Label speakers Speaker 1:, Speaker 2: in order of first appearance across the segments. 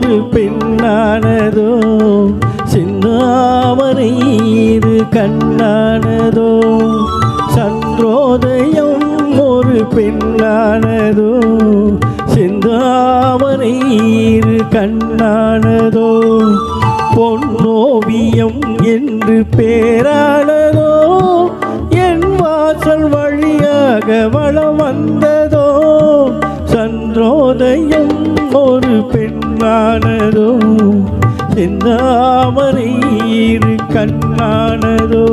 Speaker 1: ஒரு பெண்ணானதோ சிந்தாமரை இரு கண்ணானதோ சன்றோதயம் ஒரு பெண்ணானதோ சிந்தாமரை இரு கண்ணானதோ பொன்னோவியம் என்று பேரானதோ பெண்ணானதோ செந்தாமரை இரு கண்ணானதோ?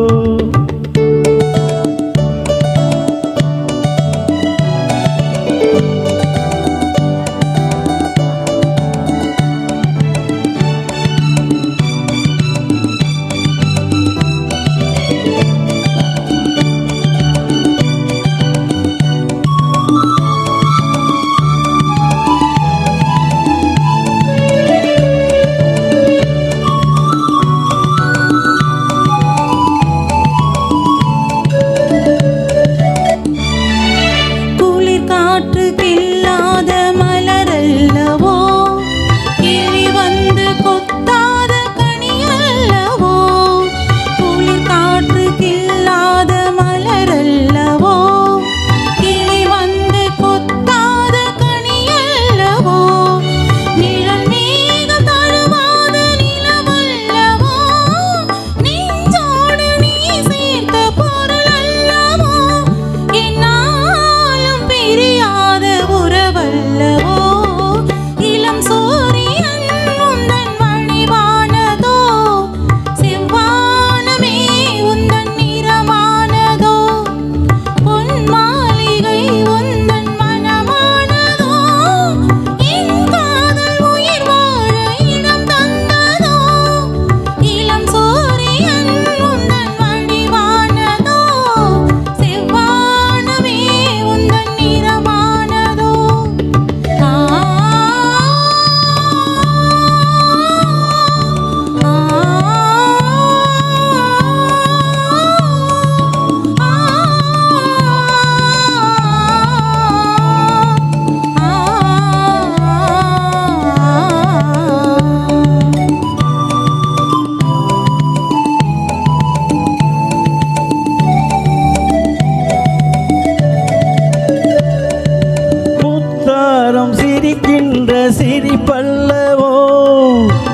Speaker 1: சிரிப்பல்லவோ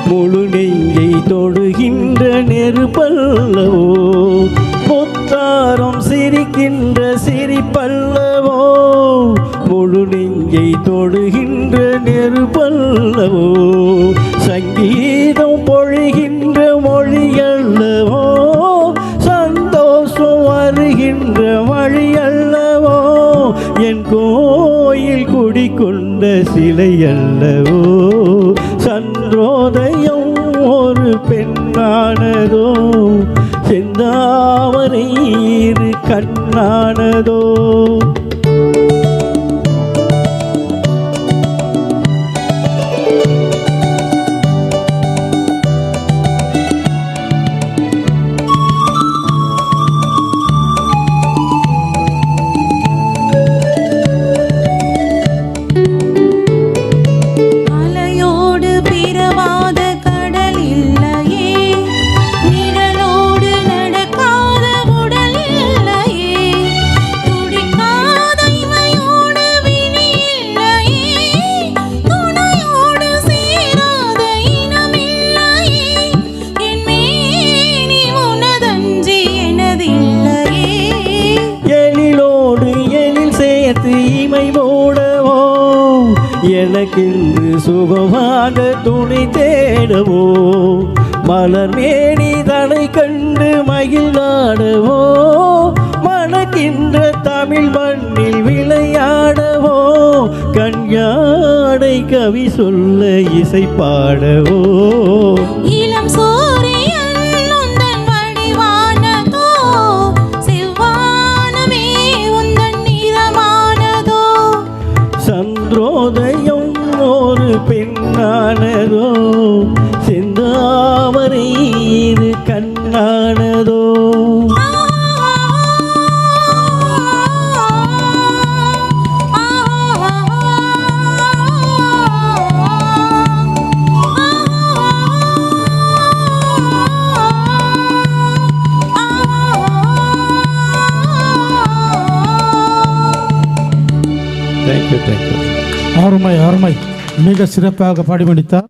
Speaker 1: முழு நெஞ்சை தொடுகின்ற நெருப்பல்லவோ முத்தாரம் சிரிக்கின்ற சிரிப்பல்லவோ முழு நெஞ்சை தொடுகின்ற நெருப்பல்லவோ சங்கீதம் பொழிகின்ற மொழியல்லவோ சந்தோஷம் வருகின்ற வழியல்லவோ என் கோ கோயில் குடிக்கொண்ட சிலை அல்லவோ சன்றோதயம் ஒரு பெண்ணானதோ? செந்தாமரை கண்ணானதோ? எனக்கென்று சுகமாக துணி தேடவோ மலர் மேனி தனை கண்டு மகிழ்நாடவோ மணக்கின்ற தமிழ் மண்ணில் விளையாடவோ கண்யாடை கவி சொல்ல இசை பாடவோ பெண்ணானதோ செந்தாமரை இது கண்ணானதோ
Speaker 2: Thank
Speaker 3: you, thank you.
Speaker 4: அருமை அருமை மிக சிறப்பாக பாடி முடித்தார்